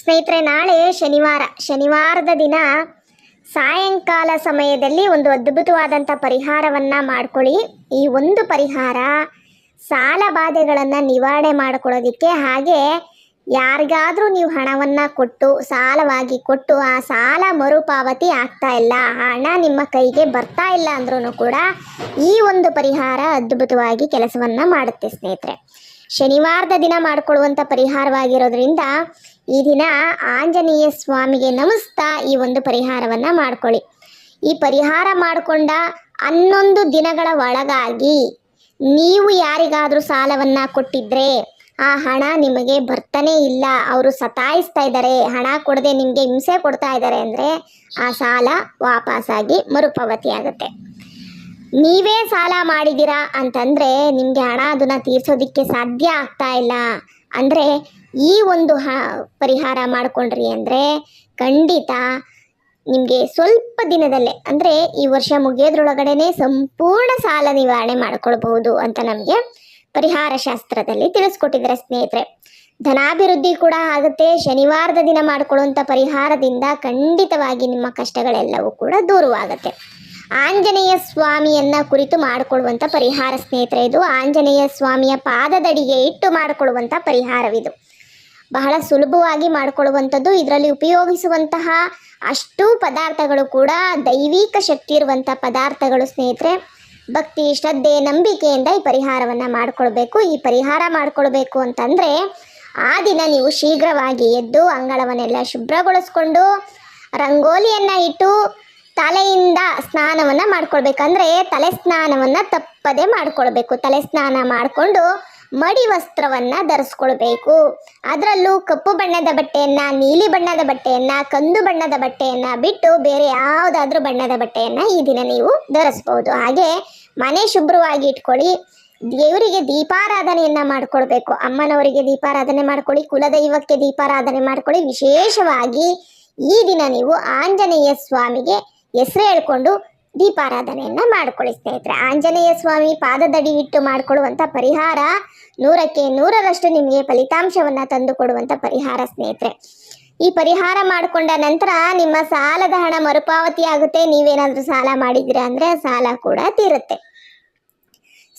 ಸ್ನೇಹಿತರೆ, ನಾಳೆ ಶನಿವಾರ. ಶನಿವಾರದ ದಿನ ಸಾಯಂಕಾಲ ಸಮಯದಲ್ಲಿ ಒಂದು ಅದ್ಭುತವಾದಂಥ ಪರಿಹಾರವನ್ನು ಮಾಡ್ಕೊಳ್ಳಿ. ಈ ಒಂದು ಪರಿಹಾರ ಸಾಲ ಬಾಧೆಗಳನ್ನು ನಿವಾರಣೆ ಮಾಡಿಕೊಳ್ಳೋದಿಕ್ಕೆ ಹಾಗೆ ಯಾರಿಗಾದರೂ ನೀವು ಹಣವನ್ನು ಕೊಟ್ಟು, ಸಾಲವಾಗಿ ಕೊಟ್ಟು ಆ ಸಾಲ ಮರುಪಾವತಿ ಆಗ್ತಾ ಇಲ್ಲ, ಹಣ ನಿಮ್ಮ ಕೈಗೆ ಬರ್ತಾ ಇಲ್ಲ ಅಂದ್ರೂ ಕೂಡ ಈ ಒಂದು ಪರಿಹಾರ ಅದ್ಭುತವಾಗಿ ಕೆಲಸವನ್ನು ಮಾಡುತ್ತೆ ಸ್ನೇಹಿತರೆ. ಶನಿವಾರದ ದಿನ ಮಾಡಿಕೊಳ್ಳುವಂಥ ಪರಿಹಾರವಾಗಿರೋದ್ರಿಂದ ಈ ದಿನ ಆಂಜನೇಯ ಸ್ವಾಮಿಗೆ ನಮಿಸ್ತಾ ಈ ಒಂದು ಪರಿಹಾರವನ್ನು ಮಾಡ್ಕೊಳ್ಳಿ. ಈ ಪರಿಹಾರ ಮಾಡಿಕೊಂಡ ಹನ್ನೊಂದು ದಿನಗಳ ಒಳಗಾಗಿ ನೀವು ಯಾರಿಗಾದರೂ ಸಾಲವನ್ನು ಕೊಟ್ಟಿದ್ರೆ ಆ ಹಣ ನಿಮಗೆ ಬರ್ತಾನೆ ಇಲ್ಲ. ಅವರು ಸತಾಯಿಸ್ತಾ ಇದ್ದಾರೆ. ಹಣ ಕೊಡದೆ ನಿಮಗೆ ಹಿಂಸೆ ಕೊಡ್ತಾ ಇದ್ದಾರೆ ಅಂದರೆ ಆ ಸಾಲ ವಾಪಸ್ಸಾಗಿ ಮರುಪಾವತಿ ಆಗುತ್ತೆ. ನೀವೇ ಸಾಲ ಮಾಡಿದ್ದೀರಾ ಅಂತಂದರೆ ನಿಮಗೆ ಹಣ ಅದನ್ನು ತೀರಿಸೋದಕ್ಕೆ ಸಾಧ್ಯ ಆಗ್ತಾ ಇಲ್ಲ. ಅಂದರೆ ಈ ಒಂದು ಹ, ಪರಿಹಾರ ಮಾಡಿಕೊಂಡ್ರಿ ಅಂದರೆ ಖಂಡಿತ ನಿಮಗೆ ಸ್ವಲ್ಪ ದಿನದಲ್ಲೇ, ಅಂದರೆ ಈ ವರ್ಷ ಮುಗಿಯೋದ್ರೊಳಗಡೆನೆ ಸಂಪೂರ್ಣ ಸಾಲ ನಿವಾರಣೆ ಮಾಡ್ಕೊಳ್ಬಹುದು ಅಂತ ನಮಗೆ ಪರಿಹಾರ ಶಾಸ್ತ್ರದಲ್ಲಿ ತಿಳಿಸ್ಕೊಟ್ಟಿದ್ದಾರೆ ಸ್ನೇಹಿತರೆ. ಧನಾಭಿವೃದ್ಧಿ ಕೂಡ ಆಗುತ್ತೆ, ಶನಿವಾರದ ದಿನ ಮಾಡಿಕೊಳ್ಳುವಂಥ ಪರಿಹಾರದಿಂದ ಖಂಡಿತವಾಗಿ ನಿಮ್ಮ ಕಷ್ಟಗಳೆಲ್ಲವೂ ಕೂಡ ದೂರವಾಗುತ್ತೆ. ಆಂಜನೇಯ ಸ್ವಾಮಿಯನ್ನ ಕುರಿತು ಮಾಡಿಕೊಳ್ಳುವಂಥ ಪರಿಹಾರ ಸ್ನೇಹಿತರೆ ಇದು. ಆಂಜನೇಯ ಸ್ವಾಮಿಯ ಪಾದದಡಿಗೆ ಇಟ್ಟು ಮಾಡಿಕೊಳ್ಳುವಂಥ ಪರಿಹಾರವಿದು. ಬಹಳ ಸುಲಭವಾಗಿ ಮಾಡಿಕೊಳ್ಳುವಂಥದ್ದು. ಇದರಲ್ಲಿ ಉಪಯೋಗಿಸುವಂತಹ ಅಷ್ಟು ಪದಾರ್ಥಗಳು ಕೂಡ ದೈವಿಕ ಶಕ್ತಿ ಇರುವಂಥ ಪದಾರ್ಥಗಳು ಸ್ನೇಹಿತರೆ. ಭಕ್ತಿ, ಶ್ರದ್ಧೆ, ನಂಬಿಕೆಯಿಂದ ಈ ಪರಿಹಾರವನ್ನು ಮಾಡಿಕೊಳ್ಬೇಕು. ಈ ಪರಿಹಾರ ಮಾಡಿಕೊಳ್ಬೇಕು ಅಂತಂದರೆ ಆ ದಿನ ನೀವು ಶೀಘ್ರವಾಗಿ ಎದ್ದು ಅಂಗಳವನ್ನೆಲ್ಲ ಶುಭ್ರಗೊಳಿಸ್ಕೊಂಡು, ರಂಗೋಲಿಯನ್ನು ಇಟ್ಟು ತಲೆಯಿಂದ ಸ್ನಾನವನ್ನು ಮಾಡ್ಕೊಳ್ಬೇಕಂದ್ರೆ ತಲೆ ಸ್ನಾನವನ್ನು ತಪ್ಪದೆ ಮಾಡ್ಕೊಳ್ಬೇಕು. ತಲೆ ಸ್ನಾನ ಮಾಡಿಕೊಂಡು ಮಡಿ ವಸ್ತ್ರವನ್ನು ಧರಿಸ್ಕೊಳ್ಬೇಕು. ಅದರಲ್ಲೂ ಕಪ್ಪು ಬಣ್ಣದ ಬಟ್ಟೆಯನ್ನು, ನೀಲಿ ಬಣ್ಣದ ಬಟ್ಟೆಯನ್ನು, ಕಂದು ಬಣ್ಣದ ಬಟ್ಟೆಯನ್ನು ಬಿಟ್ಟು ಬೇರೆ ಯಾವುದಾದ್ರೂ ಬಣ್ಣದ ಬಟ್ಟೆಯನ್ನು ಈ ದಿನ ನೀವು ಧರಿಸ್ಬೋದು. ಹಾಗೆ ಮನೆ ಶುಭ್ರವಾಗಿ ಇಟ್ಕೊಳ್ಳಿ. ದೇವರಿಗೆ ದೀಪಾರಾಧನೆಯನ್ನು ಮಾಡ್ಕೊಳ್ಬೇಕು. ಅಮ್ಮನವರಿಗೆ ದೀಪಾರಾಧನೆ ಮಾಡ್ಕೊಳ್ಳಿ. ಕುಲದೈವಕ್ಕೆ ದೀಪಾರಾಧನೆ ಮಾಡ್ಕೊಳ್ಳಿ. ವಿಶೇಷವಾಗಿ ಈ ದಿನ ನೀವು ಆಂಜನೇಯ ಸ್ವಾಮಿಗೆ ಹೆಸರು ಹೇಳ್ಕೊಂಡು ದೀಪಾರಾಧನೆಯನ್ನ ಮಾಡ್ಕೊಳ್ಳಿ ಸ್ನೇಹಿತರೆ ಆಂಜನೇಯ ಸ್ವಾಮಿ ಪಾದದಡಿ ಇಟ್ಟು ಮಾಡ್ಕೊಳ್ಳುವಂತ ಪರಿಹಾರ ನೂರಕ್ಕೆ ನೂರರಷ್ಟು ನಿಮಗೆ ಫಲಿತಾಂಶವನ್ನ ತಂದು ಕೊಡುವಂಥ ಪರಿಹಾರ ಸ್ನೇಹಿತರೆ. ಈ ಪರಿಹಾರ ಮಾಡಿಕೊಂಡ ನಂತರ ನಿಮ್ಮ ಸಾಲದ ಹಣ ಮರುಪಾವತಿ ಆಗುತ್ತೆ ನೀವೇನಾದರೂ ಸಾಲ ಮಾಡಿದ್ದೀರಾ ಅಂದರೆ ಸಾಲ ಕೂಡ ತೀರುತ್ತೆ.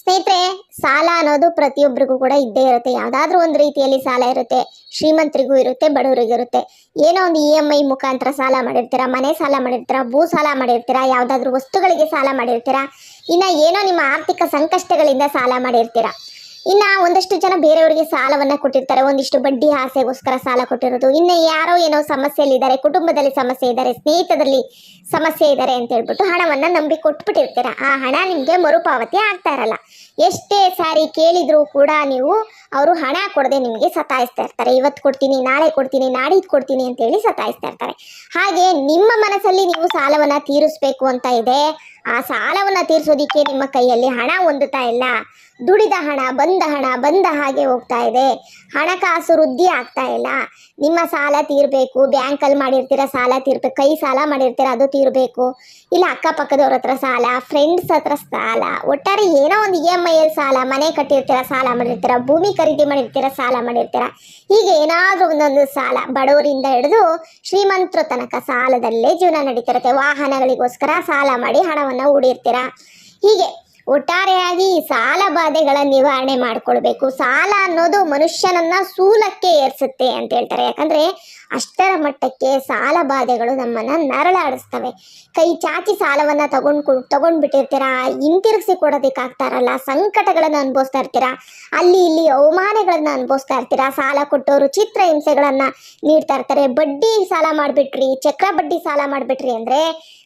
ಸ್ನೇಹಿತರೆ, ಸಾಲ ಅನ್ನೋದು ಪ್ರತಿಯೊಬ್ಬರಿಗೂ ಕೂಡ ಇದ್ದೇ ಇರುತ್ತೆ. ಯಾವುದಾದ್ರೂ ಒಂದು ರೀತಿಯಲ್ಲಿ ಸಾಲ ಇರುತ್ತೆ. ಶ್ರೀಮಂತರಿಗೂ ಇರುತ್ತೆ, ಬಡವರಿಗೂ ಇರುತ್ತೆ. ಏನೋ ಒಂದು ಇ ಎಂ ಐ ಮುಖಾಂತರ ಸಾಲ ಮಾಡಿರ್ತೀರಾ, ಮನೆ ಸಾಲ ಮಾಡಿರ್ತೀರಾ, ಭೂ ಸಾಲ ಮಾಡಿರ್ತೀರಾ, ಯಾವುದಾದ್ರೂ ವಸ್ತುಗಳಿಗೆ ಸಾಲ ಮಾಡಿರ್ತೀರಾ, ಇನ್ನು ಏನೋ ನಿಮ್ಮ ಆರ್ಥಿಕ ಸಂಕಷ್ಟಗಳಿಂದ ಸಾಲ ಮಾಡಿರ್ತೀರಾ. ಇನ್ನ ಒಂದಷ್ಟು ಜನ ಬೇರೆಯವರಿಗೆ ಸಾಲವನ್ನ ಕೊಟ್ಟಿರ್ತಾರೆ, ಒಂದಿಷ್ಟು ಬಡ್ಡಿ ಆಸೆಗೋಸ್ಕರ ಸಾಲ ಕೊಟ್ಟಿರೋದು. ಇನ್ನು ಯಾರೋ ಏನೋ ಸಮಸ್ಯೆಯಲ್ಲಿದ್ದಾರೆ, ಕುಟುಂಬದಲ್ಲಿ ಸಮಸ್ಯೆ ಇದ್ದಾರೆ ಸ್ನೇಹಿತರಲ್ಲಿ ಸಮಸ್ಯೆ ಇದ್ದಾರೆ ಅಂತ ಹೇಳ್ಬಿಟ್ಟು ಹಣವನ್ನ ನಂಬಿ ಕೊಟ್ಬಿಟ್ಟಿರ್ತೀರ. ಆ ಹಣ ನಿಮಗೆ ಮರುಪಾವತಿ ಆಗ್ತಾ ಇರಲ್ಲ. ಎಷ್ಟೇ ಸಾರಿ ಕೇಳಿದ್ರು ಕೂಡ ನೀವು ಅವರು ಹಣ ಕೊಡದೆ ನಿಮಗೆ ಸತಾಯಿಸ್ತಾ ಇರ್ತಾರೆ. ಇವತ್ತು ಕೊಡ್ತೀನಿ, ನಾಳೆ ಕೊಡ್ತೀನಿ, ನಾಡಿದ್ದು ಕೊಡ್ತೀನಿ ಅಂತ ಹೇಳಿ ಸತಾಯಿಸ್ತಾ ಇರ್ತಾರೆ. ಹಾಗೆ ನಿಮ್ಮ ಮನಸ್ಸಲ್ಲಿ ನೀವು ಸಾಲವನ್ನ ತೀರಿಸ್ಬೇಕು ಅಂತ ಇದೆ. ಆ ಸಾಲವನ್ನ ತೀರಿಸೋದಿಕ್ಕೆ ನಿಮ್ಮ ಕೈಯಲ್ಲಿ ಹಣ ಹೊಂದುತ್ತಾ ಇಲ್ಲ. ದುಡಿದ ಹಣ, ಬಂದ ಹಣ, ಬಂದ ಹಾಗೆ ಹೋಗ್ತಾ ಇದೆ. ಹಣಕಾಸು ವೃದ್ಧಿ ಆಗ್ತಾ ಇಲ್ಲ. ನಿಮ್ಮ ಸಾಲ ತೀರಬೇಕು, ಬ್ಯಾಂಕಲ್ಲಿ ಮಾಡಿರ್ತೀರ ಸಾಲ ತೀರ್ಬೇಕು, ಕೈ ಸಾಲ ಮಾಡಿರ್ತೀರ ಅದು ತೀರಬೇಕು. ಇಲ್ಲ ಅಕ್ಕಪಕ್ಕದವ್ರ ಹತ್ರ ಸಾಲ ಫ್ರೆಂಡ್ಸ್ ಹತ್ರ ಸಾಲ, ಒಟ್ಟಾರೆ ಏನೋ ಒಂದು ಇ ಎಂ ಐ ಸಾಲ, ಮನೆ ಕಟ್ಟಿರ್ತೀರ, ಸಾಲ ಮಾಡಿರ್ತೀರ, ಭೂಮಿ ಖರೀದಿ ಮಾಡಿರ್ತೀರ, ಸಾಲ ಮಾಡಿರ್ತೀರಾ? ಹೀಗೆ ಏನಾದರೂ ಒಂದೊಂದು ಸಾಲ ಬಡವರಿಂದ ಹಿಡಿದು ಶ್ರೀಮಂತರ ತನಕ ಸಾಲದಲ್ಲೇ ಜೀವನ ನಡೀತಿರುತ್ತೆ. ವಾಹನಗಳಿಗೋಸ್ಕರ ಸಾಲ ಮಾಡಿ ಹಣವನ್ನು ಹೂಡಿರ್ತೀರಾ? ಹೀಗೆ ಒಟ್ಟಾರೆಯಾಗಿ ಸಾಲ ಬಾಧೆಗಳ ನಿವಾರಣೆ ಮಾಡ್ಕೊಳ್ಬೇಕು. ಸಾಲ ಅನ್ನೋದು ಮನುಷ್ಯನನ್ನ ಸೂಲಕ್ಕೆ ಏರ್ಸುತ್ತೆ ಅಂತ ಹೇಳ್ತಾರೆ. ಯಾಕಂದ್ರೆ ಅಷ್ಟರ ಮಟ್ಟಕ್ಕೆ ಸಾಲ ಬಾಧೆಗಳು ನಮ್ಮನ್ನ ನರಳಾಡಿಸ್ತವೆ. ಕೈ ಚಾಚಿ ಸಾಲವನ್ನ ತಗೊಂಡ್ ತಗೊಂಡ್ಬಿಟ್ಟಿರ್ತೀರಾ? ಹಿಂತಿರುಗಿಸಿ ಕೊಡೋದಕ್ಕಾಗ್ತಾರಲ್ಲ ಸಂಕಟಗಳನ್ನು ಅನುಭವಿಸ್ತಾ ಇರ್ತೀರಾ? ಅಲ್ಲಿ ಇಲ್ಲಿ ಅವಮಾನಗಳನ್ನ ಅನುಭವಿಸ್ತಾ ಇರ್ತೀರಾ? ಸಾಲ ಕೊಟ್ಟವರು ಚಿತ್ರ ಹಿಂಸೆಗಳನ್ನ ನೀಡ್ತಾ ಇರ್ತಾರೆ. ಬಡ್ಡಿ ಸಾಲ ಮಾಡಿಬಿಟ್ರಿ, ಚಕ್ರ ಬಡ್ಡಿ ಸಾಲ ಮಾಡಿಬಿಟ್ರಿ ಅಂದ್ರೆ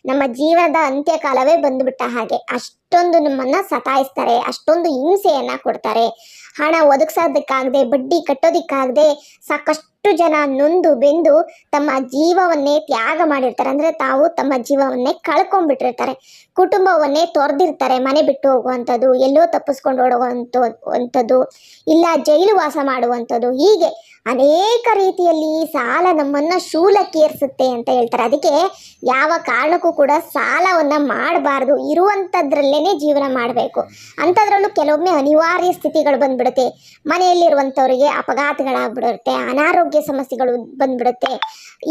ನಮ್ಮ ಜೀವನದ ಅಂತ್ಯಕಾಲವೇ ಬಂದುಬಿಟ್ಟ ಹಾಗೆ. ಅಷ್ಟೊಂದು ನಮ್ಮನ್ನ ಸತಾಯಿಸ್ತಾರೆ, ಅಷ್ಟೊಂದು ಹಿಂಸೆಯನ್ನ ಕೊಡ್ತಾರೆ. ಹಣ ಒದಗಿಸೋದಕ್ಕಾಗದೆ, ಬಡ್ಡಿ ಕಟ್ಟೋದಕ್ಕಾಗದೆ ಸಾಕಷ್ಟು ಜನ ನೊಂದು ಬೆಂದು ತಮ್ಮ ಜೀವವನ್ನೇ ತ್ಯಾಗ ಮಾಡಿರ್ತಾರೆ. ಅಂದರೆ ತಾವು ತಮ್ಮ ಜೀವವನ್ನೇ ಕಳ್ಕೊಂಡ್ಬಿಟ್ಟಿರ್ತಾರೆ. ಕುಟುಂಬವನ್ನೇ ತೊರೆದಿರ್ತಾರೆ ಮನೆ ಬಿಟ್ಟು ಹೋಗುವಂಥದ್ದು, ಎಲ್ಲೋ ತಪ್ಪಿಸ್ಕೊಂಡು ಓಡುವಂಥ ಇಲ್ಲ ಜೈಲು ವಾಸ ಮಾಡುವಂಥದ್ದು. ಹೀಗೆ ಅನೇಕ ರೀತಿಯಲ್ಲಿ ಸಾಲ ನಮ್ಮನ್ನು ಶೂಲಕ್ಕೇರಿಸುತ್ತೆ ಅಂತ ಹೇಳ್ತಾರೆ. ಅದಕ್ಕೆ ಯಾವ ಕಾರಣಕ್ಕೂ ಕೂಡ ಸಾಲವನ್ನು ಮಾಡಬಾರ್ದು. ಇರುವಂಥದ್ರಲ್ಲೇ ಜೀವನ ಮಾಡಬೇಕು. ಅಂಥದ್ರಲ್ಲೂ ಕೆಲವೊಮ್ಮೆ ಅನಿವಾರ್ಯ ಸ್ಥಿತಿಗಳು ಬಂದ್ಬಿಟ್ಟು ಬಂದ್ಬಿಡುತ್ತೆ. ಮನೆಯಲ್ಲಿರುವಂಥವರಿಗೆ ಅಪಘಾತಗಳಾಗ್ಬಿಡುತ್ತೆ, ಅನಾರೋಗ್ಯ ಸಮಸ್ಯೆಗಳು ಬಂದ್ಬಿಡುತ್ತೆ.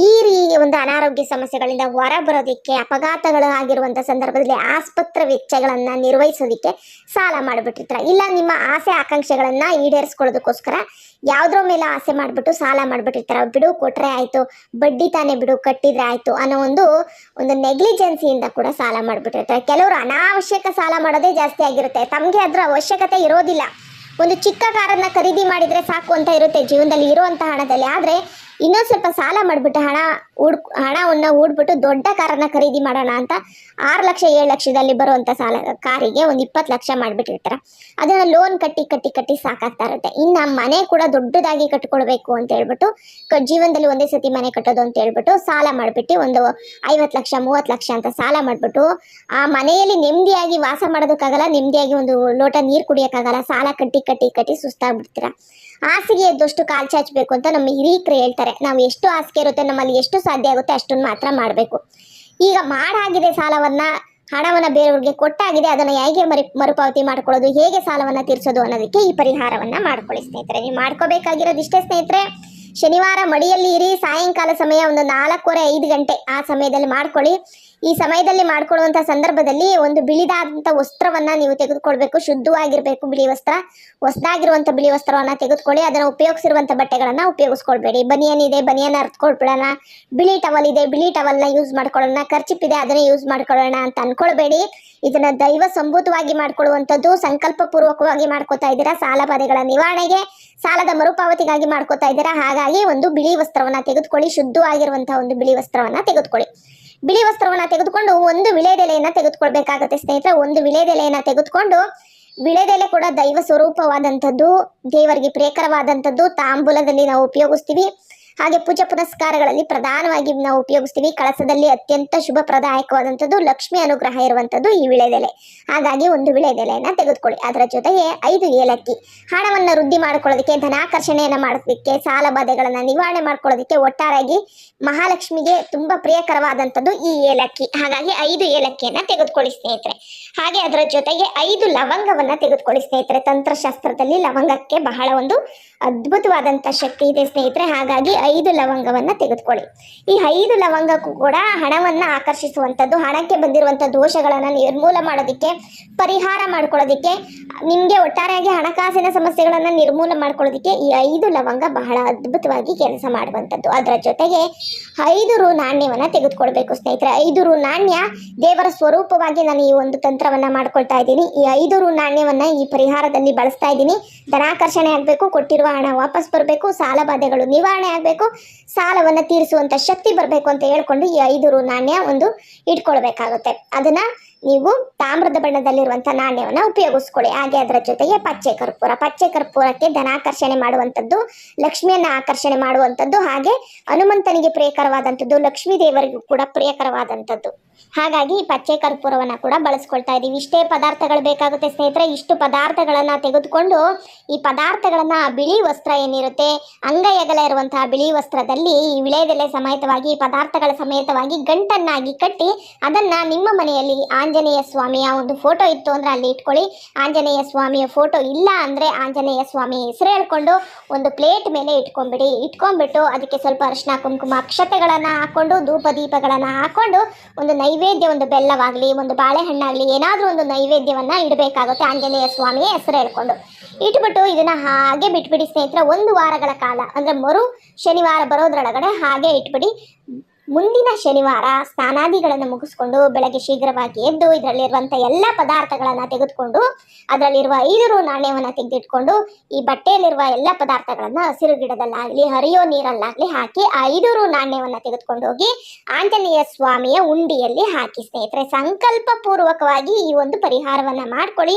ಈ ರೀ ಒಂದು ಅನಾರೋಗ್ಯ ಸಮಸ್ಯೆಗಳಿಂದ ಹೊರ ಬರೋದಕ್ಕೆ, ಅಪಘಾತಗಳು ಆಗಿರುವಂಥ ಸಂದರ್ಭದಲ್ಲಿ ಆಸ್ಪತ್ರೆ ವೆಚ್ಚಗಳನ್ನು ನಿರ್ವಹಿಸೋದಕ್ಕೆ ಸಾಲ ಮಾಡಿಬಿಟ್ಟಿರ್ತಾರೆ. ಇಲ್ಲ, ನಿಮ್ಮ ಆಸೆ ಆಕಾಂಕ್ಷೆಗಳನ್ನು ಈಡೇರಿಸ್ಕೊಳ್ಳೋದಕ್ಕೋಸ್ಕರ ಯಾವುದ್ರ ಮೇಲೆ ಆಸೆ ಮಾಡಿಬಿಟ್ಟು ಸಾಲ ಮಾಡಿಬಿಟ್ಟಿರ್ತಾರೆ. ಬಿಡು, ಕೊಟ್ರೆ ಆಯ್ತು, ಬಡ್ಡಿ ತಾನೇ ಬಿಡು, ಕಟ್ಟಿದ್ರೆ ಆಯ್ತು ಅನ್ನೋ ಒಂದು ಒಂದು ನೆಗ್ಲಿಜೆನ್ಸಿಯಿಂದ ಕೂಡ ಸಾಲ ಮಾಡಿಬಿಟ್ಟಿರ್ತಾರೆ. ಕೆಲವರು ಅನಾವಶ್ಯಕ ಸಾಲ ಮಾಡೋದೇ ಜಾಸ್ತಿ ಆಗಿರುತ್ತೆ. ತಮಗೆ ಅದರ ಅವಶ್ಯಕತೆ ಇರೋದಿಲ್ಲ. ಒಂದು ಚಿಕ್ಕ ಕಾರನ್ನ ಖರೀದಿ ಮಾಡಿದರೆ ಸಾಕು ಅಂತ ಇರುತ್ತೆ ಜೀವನದಲ್ಲಿ ಇರುವಂಥ ಹಣದಲ್ಲಿ. ಆದ್ರೆ ಇನ್ನೊಂದು ಸ್ವಲ್ಪ ಸಾಲ ಮಾಡಿಬಿಟ್ಟು ಹಣ ಹೂಡ್ ಹಣವನ್ನು ಹೂಡ್ಬಿಟ್ಟು ದೊಡ್ಡ ಕಾರನ್ನ ಖರೀದಿ ಮಾಡೋಣ ಅಂತ ಆರು ಲಕ್ಷ, ಏಳು ಲಕ್ಷದಲ್ಲಿ ಬರುವಂತ ಸಾಲ, ಕಾರಿಗೆ ಒಂದು ಇಪ್ಪತ್ತು ಲಕ್ಷ ಮಾಡಿಬಿಟ್ಟಿರ್ತಾರೆ. ಅದನ್ನ ಲೋನ್ ಕಟ್ಟಿ ಕಟ್ಟಿ ಕಟ್ಟಿ ಸಾಕಾಗ್ತಾ ಇರುತ್ತೆ. ಇನ್ನು ಮನೆ ಕೂಡ ದೊಡ್ಡದಾಗಿ ಕಟ್ಕೊಳ್ಬೇಕು ಅಂತ ಹೇಳ್ಬಿಟ್ಟು ಜೀವನದಲ್ಲಿ ಒಂದೇ ಸತಿ ಮನೆ ಕಟ್ಟೋದು ಅಂತ ಹೇಳ್ಬಿಟ್ಟು ಸಾಲ ಮಾಡಿಬಿಟ್ಟು ಒಂದು ಐವತ್ತು ಲಕ್ಷ, ಮೂವತ್ತು ಲಕ್ಷ ಅಂತ ಸಾಲ ಮಾಡಿಬಿಟ್ಟು, ಆ ಮನೆಯಲ್ಲಿ ನೆಮ್ಮದಿಯಾಗಿ ವಾಸ ಮಾಡೋದಕ್ಕಾಗಲ್ಲ, ನೆಮ್ಮದಿಯಾಗಿ ಒಂದು ಲೋಟ ನೀರು ಕುಡಿಯೋಕ್ಕಾಗಲ್ಲ, ಸಾಲ ಕಟ್ಟಿ ಕಟ್ಟಿ ಕಟ್ಟಿ ಸುಸ್ತಾಗ್ಬಿಡ್ತೀರ. ಹಾಸಿಗೆ ಎದ್ದಷ್ಟು ಕಾಲ್ ಚಾಚಬೇಕು ಅಂತ ನಮ್ಮ ಹಿರಿಯಕರು ಹೇಳ್ತಾರೆ. ನಾವು ಎಷ್ಟು ಆಸ್ಕೆ ಇರುತ್ತೆ, ನಮ್ಮಲ್ಲಿ ಎಷ್ಟು ಸಾಧ್ಯ ಆಗುತ್ತೆ ಅಷ್ಟನ್ನು ಮಾತ್ರ ಮಾಡಬೇಕು. ಈಗ ಮಾಡಾಗಿದೆ ಸಾಲವನ್ನ, ಹಣವನ್ನ ಬೇರೆಯವ್ರಿಗೆ ಕೊಟ್ಟಾಗಿದೆ, ಅದನ್ನ ಹೇಗೆ ಮರಿ, ಮರುಪಾವತಿ ಮಾಡ್ಕೊಳ್ಳೋದು, ಹೇಗೆ ಸಾಲವನ್ನ ತೀರಿಸೋದು ಅನ್ನೋದಕ್ಕೆ ಈ ಪರಿಹಾರವನ್ನ ಮಾಡ್ಕೊಳ್ಳಿ ಸ್ನೇಹಿತರೆ. ನೀವು ಮಾಡ್ಕೋಬೇಕಾಗಿರೋದು ಇಷ್ಟೇ ಸ್ನೇಹಿತರೆ. ಶನಿವಾರ ಮಡಿಯಲ್ಲಿ ಇರಿ, ಸಾಯಂಕಾಲ ಸಮಯ ಒಂದು ನಾಲ್ಕೂವರೆ ಐದು ಗಂಟೆ ಆ ಸಮಯದಲ್ಲಿ ಮಾಡ್ಕೊಳ್ಳಿ. ಈ ಸಮಯದಲ್ಲಿ ಮಾಡ್ಕೊಳ್ಳುವಂಥ ಸಂದರ್ಭದಲ್ಲಿ ಒಂದು ಬಿಳಿದಾದಂಥ ವಸ್ತ್ರವನ್ನ ನೀವು ತೆಗೆದುಕೊಳ್ಬೇಕು. ಶುದ್ಧವಾಗಿರಬೇಕು ಬಿಳಿ ವಸ್ತ್ರ. ಹೊಸದಾಗಿರುವಂಥ ಬಿಳಿ ವಸ್ತ್ರವನ್ನ ತೆಗೆದುಕೊಳ್ಳಿ. ಅದನ್ನು ಉಪಯೋಗಿಸಿರುವಂಥ ಬಟ್ಟೆಗಳನ್ನ ಉಪಯೋಗಿಸ್ಕೊಳ್ಬೇಡಿ. ಬನಿಯನ್ ಇದೆ ಬನಿಯನ್ ಅರ್ತ್ಕೊಳ್ಬಿಡೋಣ. ಬಿಳಿ ಟವಲ್ ಇದೆ, ಬಿಳಿ ಟವಲ್ನ ಯೂಸ್ ಮಾಡ್ಕೊಳ್ಳೋಣ. ಖರ್ಚಿಪ್ ಇದೆ, ಅದನ್ನ ಯೂಸ್ ಮಾಡ್ಕೊಳ್ಳೋಣ ಅಂತ ಅಂದ್ಕೊಳ್ಬೇಡಿ ಇದನ್ನ ದೈವ ಸಂಭೂತವಾಗಿ ಮಾಡ್ಕೊಳ್ಳುವಂಥದ್ದು ಸಂಕಲ್ಪ ಪೂರ್ವಕವಾಗಿ ಮಾಡ್ಕೋತಾ ಇದ್ದೀರಾ, ಸಾಲ ಬಾಧೆಗಳ ನಿವಾರಣೆಗೆ, ಸಾಲದ ಮರುಪಾವತಿಗಾಗಿ ಮಾಡ್ಕೋತಾ ಇದ್ದೀರಾ, ಹಾಗಾಗಿ ಒಂದು ಬಿಳಿ ವಸ್ತ್ರವನ್ನ ತೆಗೆದುಕೊಳ್ಳಿ. ಶುದ್ಧವಾಗಿರುವಂತಹ ಒಂದು ಬಿಳಿ ವಸ್ತ್ರವನ್ನ ತೆಗೆದುಕೊಳ್ಳಿ. ಬಿಳಿ ವಸ್ತ್ರವನ್ನ ತೆಗೆದುಕೊಂಡು ಒಂದು ವಿಳೆದೆಲೆಯನ್ನ ತೆಗೆದುಕೊಳ್ಬೇಕಾಗತ್ತೆ, ಸ್ನೇಹಿತರೆ. ಒಂದು ವಿಳೆದೆಲೆಯನ್ನ ತೆಗೆದುಕೊಂಡು ವಿಳೆದೆಲೆ ಕೂಡ ದೈವ ಸ್ವರೂಪವಾದಂಥದ್ದು, ದೇವರಿಗೆ ಪ್ರೇಕರವಾದಂಥದ್ದು ತಾಂಬೂಲದಲ್ಲಿ ನಾವು ಉಪಯೋಗಿಸ್ತೀವಿ. ಹಾಗೆ ಪೂಜೆ ಪುನಸ್ಕಾರಗಳಲ್ಲಿ ಪ್ರಧಾನವಾಗಿ ನಾವು ಉಪಯೋಗಿಸ್ತೀವಿ. ಕಳಸದಲ್ಲಿ ಅತ್ಯಂತ ಶುಭ ಪ್ರದಾಯಕವಾದಂಥದ್ದು ಲಕ್ಷ್ಮಿ ಅನುಗ್ರಹ ಇರುವಂಥದ್ದು ಈ ವಿಳೆದೆಲೆ. ಹಾಗಾಗಿ ಒಂದು ವಿಳೆದೆಲೆಯನ್ನ ತೆಗೆದುಕೊಳ್ಳಿ. ಅದರ ಜೊತೆಗೆ ಐದು ಏಲಕ್ಕಿ. ಹಣವನ್ನು ವೃದ್ಧಿ ಮಾಡ್ಕೊಳ್ಳೋದಕ್ಕೆ, ಧನಾಕರ್ಷಣೆಯನ್ನು ಮಾಡೋದಕ್ಕೆ ಸಾಲ ಬಾಧೆಗಳನ್ನು ನಿವಾರಣೆ ಮಾಡ್ಕೊಳ್ಳೋದಕ್ಕೆ ಒಟ್ಟಾರಾಗಿ ಮಹಾಲಕ್ಷ್ಮಿಗೆ ತುಂಬಾ ಪ್ರಿಯಕರವಾದಂಥದ್ದು ಈ ಏಲಕ್ಕಿ. ಹಾಗಾಗಿ ಐದು ಏಲಕ್ಕಿಯನ್ನು ತೆಗೆದುಕೊಳ್ಳಿ ಸ್ನೇಹಿತರೆ. ಹಾಗೆ ಅದರ ಜೊತೆಗೆ ಐದು ಲವಂಗವನ್ನು ತೆಗೆದುಕೊಳ್ಳಿ ಸ್ನೇಹಿತರೆ. ತಂತ್ರಶಾಸ್ತ್ರದಲ್ಲಿ ಲವಂಗಕ್ಕೆ ಬಹಳ ಒಂದು ಅದ್ಭುತವಾದಂಥ ಶಕ್ತಿ ಇದೆ ಸ್ನೇಹಿತರೆ. ಹಾಗಾಗಿ ಐದು ಲವಂಗವನ್ನು ತೆಗೆದುಕೊಳ್ಳಿ. ಈ ಐದು ಲವಂಗಕ್ಕೂ ಕೂಡ ಹಣವನ್ನು ಆಕರ್ಷಿಸುವಂಥದ್ದು, ಹಣಕ್ಕೆ ಬಂದಿರುವಂಥ ದೋಷಗಳನ್ನು ನಿರ್ಮೂಲ ಮಾಡೋದಕ್ಕೆ, ಪರಿಹಾರ ಮಾಡ್ಕೊಳ್ಳೋದಕ್ಕೆ, ನಿಮಗೆ ಒಟ್ಟಾರೆಯಾಗಿ ಹಣಕಾಸಿನ ಸಮಸ್ಯೆಗಳನ್ನು ನಿರ್ಮೂಲ ಮಾಡ್ಕೊಳ್ಳೋದಕ್ಕೆ ಈ ಐದು ಲವಂಗ ಬಹಳ ಅದ್ಭುತವಾಗಿ ಕೆಲಸ ಮಾಡುವಂಥದ್ದು. ಅದರ ಜೊತೆಗೆ ಐದು ರು ನಾಣ್ಯವನ್ನು ತೆಗೆದುಕೊಳ್ಬೇಕು ಸ್ನೇಹಿತರೆ. ಐದು ರು ನಾಣ್ಯ ದೇವರ ಸ್ವರೂಪವಾಗಿ ನಾನು ಈ ಒಂದು ತಂತ್ರವನ್ನು ಮಾಡ್ಕೊಳ್ತಾ ಇದ್ದೀನಿ. ಈ ಐದು ರು ನಾಣ್ಯವನ್ನು ಈ ಪರಿಹಾರದಲ್ಲಿ ಬಳಸ್ತಾ ಇದ್ದೀನಿ. ಧನಾಕರ್ಷಣೆ ಆಗಬೇಕು, ಕೊಟ್ಟಿರುವ ಹಣ ವಾಪಸ್ ಬರಬೇಕು, ಸಾಲ ಬಾಧೆಗಳು ನಿವಾರಣೆ ಆಗಬೇಕು, ಸಾಲವನ್ನು ತೀರಿಸುವಂಥ ಶಕ್ತಿ ಬರಬೇಕು ಅಂತ ಹೇಳ್ಕೊಂಡು ಈ ಐದು ರು ನಾಣ್ಯ ಒಂದು ಇಟ್ಕೊಳ್ಬೇಕಾಗುತ್ತೆ. ಅದನ್ನು ನೀವು ತಾಮ್ರದ ಬಣ್ಣದಲ್ಲಿರುವಂಥ ನಾಣ್ಯವನ್ನು ಉಪಯೋಗಿಸ್ಕೊಳ್ಳಿ. ಹಾಗೆ ಅದರ ಜೊತೆಗೆ ಪಚ್ಚೆ ಕರ್ಪೂರ. ಪಚ್ಚೆ ಕರ್ಪೂರಕ್ಕೆ ಧನಾಕರ್ಷಣೆ ಮಾಡುವಂಥದ್ದು, ಲಕ್ಷ್ಮಿಯನ್ನು ಆಕರ್ಷಣೆ ಮಾಡುವಂಥದ್ದು, ಹಾಗೆ ಹನುಮಂತನಿಗೆ ಪ್ರಿಯಕರವಾದಂಥದ್ದು, ಲಕ್ಷ್ಮೀ ದೇವರಿಗೂ ಕೂಡ ಪ್ರಿಯಕರವಾದಂಥದ್ದು. ಹಾಗಾಗಿ ಪಚ್ಚೆ ಕರ್ಪೂರವನ್ನ ಕೂಡ ಬಳಸ್ಕೊಳ್ತಾ ಇದೀವಿ. ಇಷ್ಟೇ ಪದಾರ್ಥಗಳು ಬೇಕಾಗುತ್ತೆ ಸ್ನೇಹಿತರೆ. ಇಷ್ಟು ಪದಾರ್ಥಗಳನ್ನ ತೆಗೆದುಕೊಂಡು ಈ ಪದಾರ್ಥಗಳನ್ನ ಬಿಳಿ ವಸ್ತ್ರ ಏನಿರುತ್ತೆ, ಅಂಗೈಯಗಲ ಇರುವಂತಹ ಬಿಳಿ ವಸ್ತ್ರದಲ್ಲಿ ಈ ವಿಳೆದೆಲೆ ಸಮೇತವಾಗಿ ಪದಾರ್ಥಗಳ ಸಮೇತವಾಗಿ ಗಂಟನ್ನಾಗಿ ಕಟ್ಟಿ ಅದನ್ನ ನಿಮ್ಮ ಮನೆಯಲ್ಲಿ ಆಂಜನೇಯ ಸ್ವಾಮಿಯ ಒಂದು ಫೋಟೋ ಇತ್ತು ಅಂದ್ರೆ ಅಲ್ಲಿ ಇಟ್ಕೊಳ್ಳಿ. ಆಂಜನೇಯ ಸ್ವಾಮಿಯ ಫೋಟೋ ಇಲ್ಲ ಅಂದ್ರೆ ಆಂಜನೇಯ ಸ್ವಾಮಿ ಹೆಸರು ಹೇಳ್ಕೊಂಡು ಒಂದು ಪ್ಲೇಟ್ ಮೇಲೆ ಇಟ್ಕೊಂಡ್ಬಿಡಿ. ಇಟ್ಕೊಂಡ್ಬಿಟ್ಟು ಅದಕ್ಕೆ ಸ್ವಲ್ಪ ಅರಿಶಿನ, ಕುಂಕುಮ, ಅಕ್ಷತೆಗಳನ್ನ ಹಾಕೊಂಡು ಧೂಪ ದೀಪಗಳನ್ನು ಹಾಕೊಂಡು ಒಂದು ನೈವೇದ್ಯ ಒಂದು ಬೆಲ್ಲವಾಗಲಿ, ಒಂದು ಬಾಳೆಹಣ್ಣಾಗಲಿ, ಏನಾದರೂ ಒಂದು ನೈವೇದ್ಯವನ್ನ ಇಡಬೇಕಾಗುತ್ತೆ. ಆಂಜನೇಯ ಸ್ವಾಮಿಯ ಹೆಸರು ಹೇಳ್ಕೊಂಡು. ಇಟ್ಬಿಟ್ಟು ಇದನ್ನ ಹಾಗೆ ಬಿಟ್ಬಿಡಿ ಸ್ನೇಹಿತರ, ಒಂದು ವಾರಗಳ ಕಾಲ, ಅಂದ್ರೆ ಮರು ಶನಿವಾರ ಬರೋದ್ರೊಳಗಡೆ ಹಾಗೆ ಇಟ್ಬಿಡಿ. ಮುಂದಿನ ಶನಿವಾರ ಸ್ನಾನಾದಿಗಳನ್ನು ಮುಗಿಸ್ಕೊಂಡು ಬೆಳಗ್ಗೆ ಶೀಘ್ರವಾಗಿ ಎದ್ದು ಇದರಲ್ಲಿರುವಂಥ ಎಲ್ಲ ಪದಾರ್ಥಗಳನ್ನು ತೆಗೆದುಕೊಂಡು ಅದರಲ್ಲಿರುವ ಐದು ರು ನಾಣ್ಯವನ್ನು ತೆಗೆದಿಟ್ಕೊಂಡು ಈ ಬಟ್ಟೆಯಲ್ಲಿರುವ ಎಲ್ಲ ಪದಾರ್ಥಗಳನ್ನು ಹಸಿರು ಗಿಡದಲ್ಲಾಗಲಿ, ಹರಿಯೋ ನೀರಲ್ಲಾಗಲಿ ಹಾಕಿ ಆ ಐದು ನಾಣ್ಯವನ್ನು ತೆಗೆದುಕೊಂಡು ಹೋಗಿ ಆಂಜನೇಯ ಸ್ವಾಮಿಯ ಉಂಡಿಯಲ್ಲಿ ಹಾಕಿ. ಸ್ನೇಹಿತರೆ ಸಂಕಲ್ಪ ಪೂರ್ವಕವಾಗಿ ಈ ಒಂದು ಪರಿಹಾರವನ್ನ ಮಾಡ್ಕೊಳ್ಳಿ.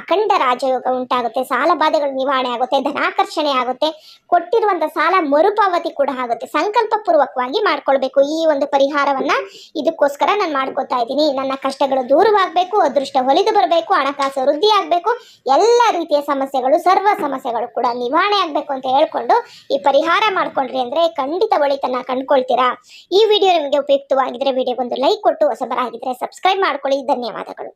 ಅಖಂಡ ರಾಜಯೋಗ ಉಂಟಾಗುತ್ತೆ, ಸಾಲ ಬಾಧೆಗಳು ನಿವಾರಣೆ ಆಗುತ್ತೆ, ಧನಾಕರ್ಷಣೆ ಆಗುತ್ತೆ ಕೊಟ್ಟಿರುವಂತ ಸಾಲ ಮರುಪಾವತಿ ಕೂಡ ಆಗುತ್ತೆ. ಸಂಕಲ್ಪ ಪೂರ್ವಕವಾಗಿ ಮಾಡ್ಕೊಳ್ಬೇಕು. ಈ ಒಂದು ಪರಿಹಾರವನ್ನ ಇದಕ್ಕೋಸ್ಕರ ನಾನು ಮಾಡ್ಕೋತಾ ಇದ್ದೀನಿ. ನನ್ನ ಕಷ್ಟಗಳು ದೂರವಾಗಬೇಕು, ಅದೃಷ್ಟ ಹೊಲಿದು ಬರಬೇಕು, ಹಣಕಾಸು ವೃದ್ಧಿ ಆಗಬೇಕು, ಎಲ್ಲ ರೀತಿಯ ಸಮಸ್ಯೆಗಳು, ಸರ್ವ ಸಮಸ್ಯೆಗಳು ಕೂಡ ನಿವಾರಣೆ ಆಗಬೇಕು ಅಂತ ಹೇಳ್ಕೊಂಡು ಈ ಪರಿಹಾರ ಮಾಡ್ಕೊಂಡ್ರಿ ಅಂದ್ರೆ ಖಂಡಿತ ಒಳಿತನ್ನ ಕಂಡ್ಕೊಳ್ತೀರಾ. ಈ ವಿಡಿಯೋ ನಿಮಗೆ ಉಪಯುಕ್ತವಾಗಿದ್ರೆ ವಿಡಿಯೋಗೊಂದು ಲೈಕ್ ಕೊಟ್ಟು ಹೊಸಬರಾಗಿದ್ರೆ ಸಬ್ಸ್ಕ್ರೈಬ್ ಮಾಡ್ಕೊಳ್ಳಿ. ಧನ್ಯವಾದಗಳು.